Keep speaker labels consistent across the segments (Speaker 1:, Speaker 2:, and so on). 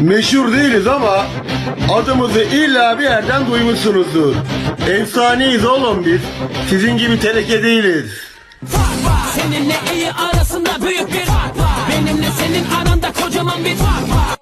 Speaker 1: Meşhur değiliz ama adımızı illa bir yerden duymuşsunuzdur. Efsaneyiz oğlum biz. Sizin gibi teleke değiliz.
Speaker 2: Seninle iyi arasında büyük bir fark var Benimle senin aranda kocaman bir fark var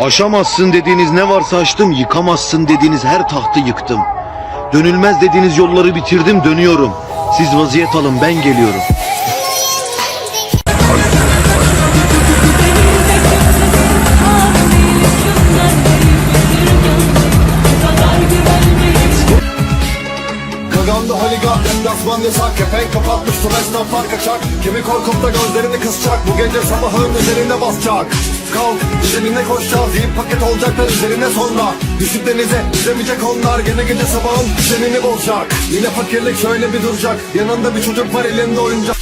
Speaker 3: Aşamazsın dediğiniz ne varsa açtım, yıkamazsın dediğiniz her tahtı yıktım. Dönülmez dediğiniz yolları bitirdim, dönüyorum. Siz vaziyet alın, ben geliyorum.
Speaker 4: Kaganda yasak Kepenk kapatmış Tures'ten fark açak Kimi korkup da gözlerini kısacak Bu gece sabahın üzerine basacak Kalk üzerine koşacağız Yiyip paket olacaklar üzerine sonra Düşüp denize yüzemeyecek onlar. Gene gece sabahın düzenini bozacak. Yine fakirlik şöyle bir duracak. Yanında bir çocuk var elinde oyuncak.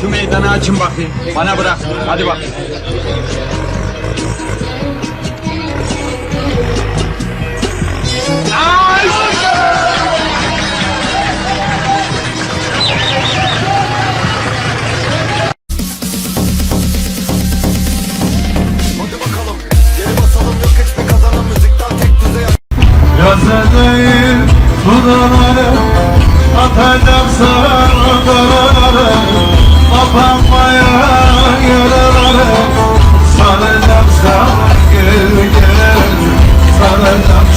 Speaker 5: Şu meydanı açın bakayım. Bana bırak. Hadi bakayım.
Speaker 6: Yazadayım sudaları Atacağım sana daraları Kapanmaya yaraları Saracağım sana gel gel Saracağım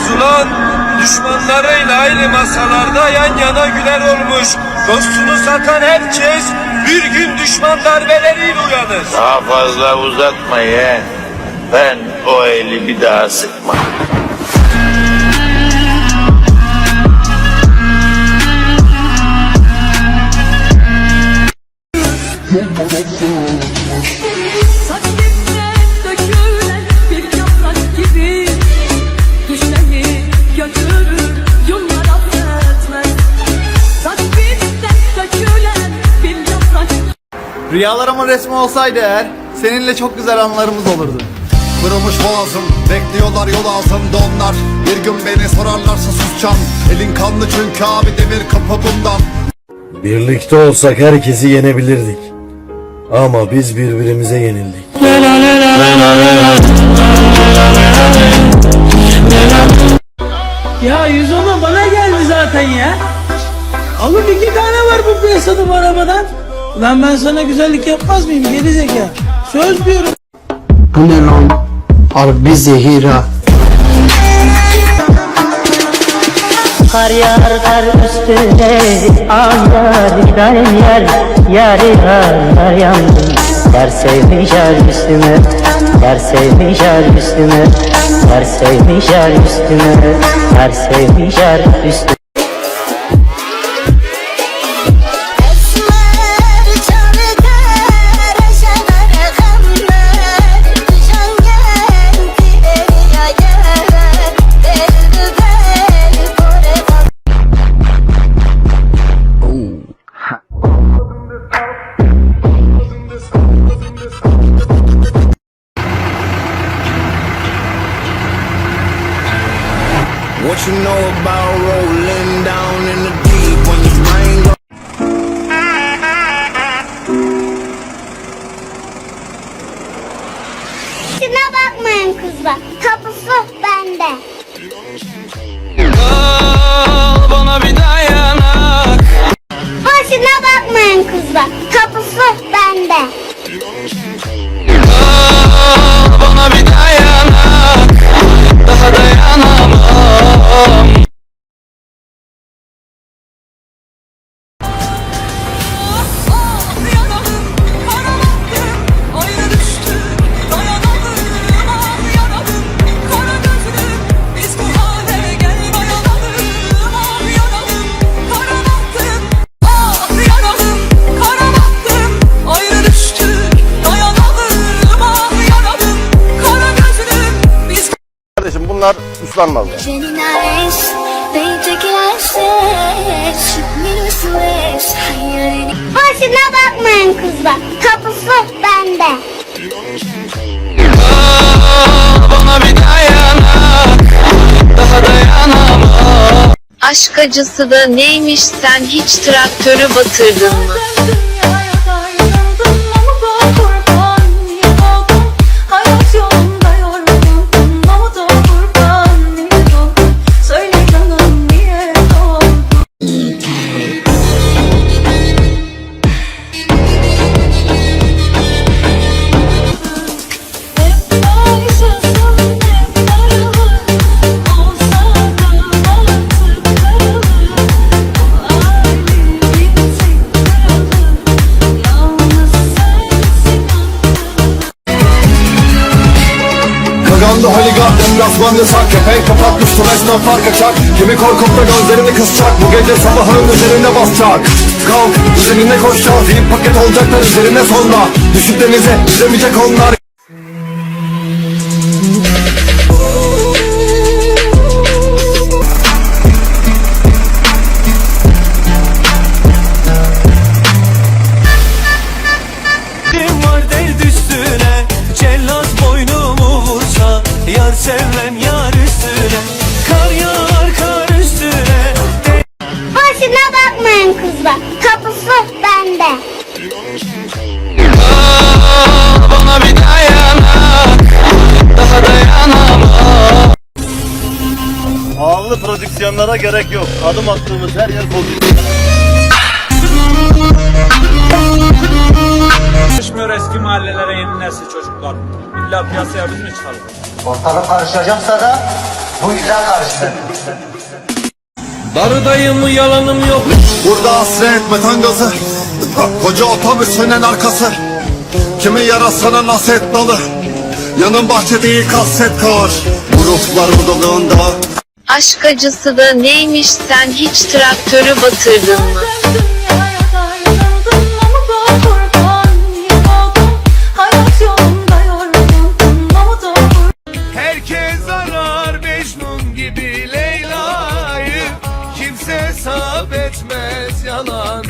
Speaker 5: bozulan, düşmanlarıyla aynı masalarda yan yana güler olmuş. Dostunu satan herkes bir gün düşman darbeleriyle uyanır.
Speaker 7: Daha fazla uzatma yeğen. Ben o eli bir daha sıkmam.
Speaker 8: Rüyalarımın resmi olsaydı eğer seninle çok güzel anılarımız olurdu.
Speaker 4: Kırılmış boğazım Bekliyorlar yol ağzımda onlar Bir gün beni sorarlarsa susacağım Elin kanlı çünkü abi demir kapı bundan
Speaker 3: Birlikte olsak herkesi yenebilirdik. Ama biz birbirimize yenildik.
Speaker 2: Ya 110'a bana geldi zaten ya. Oğlum iki tane var bu piyasada bu arabadan. Lan ben sana güzellik yapmaz mıyım geri zeka? Söz diyorum.
Speaker 9: Bu ne lan? Harbi zehir ha.
Speaker 10: Kar yağar kar üstüne Ağlar giderim yer Yarı yar yandım Yar sevmiş yar üstüme Yar sevmiş yar üstüme Yar sevmiş yar üstüme Yar sevmiş yar üstüme
Speaker 1: hoşlanmaz. Yani.
Speaker 11: Boşuna bakmayın kızlar. Kapısı bende. Bana bir dayanak Daha dayanamam
Speaker 12: Aşk acısı da neymiş sen hiç traktörü batırdın mı?
Speaker 4: Deplasman yasak Kepenk kapatmıştır esnaflar kaçak Kimi korkup da gözlerini kısacak Bu gece sabahın üzerine basacak. Kalk üzerine koşacağız Yiyip paket olacaklar üzerine sonra Düşüp denize yüzemeyecek onlar
Speaker 1: Prodüksiyonlara gerek yok. Adım attığımız her yer bozuk.
Speaker 5: Düşmüyor eski mahallelere yeni nesil çocuklar. İlla piyasaya biz mi çıkalım?
Speaker 8: Ortalık karışacaksa da bu güzel karışsın.
Speaker 5: Darıdayım yalanım yok.
Speaker 4: Burada hasret metan gazı Koca otobüsünün arkası Kimi yarasana naset dalı Yanın bahçe değil kaset kar Bu ruhlar budalığında
Speaker 12: Aşk acısı da neymiş sen hiç traktörü batırdın mı?
Speaker 6: Herkes arar Mecnun gibi Leyla'yı Kimse hesap etmez yalan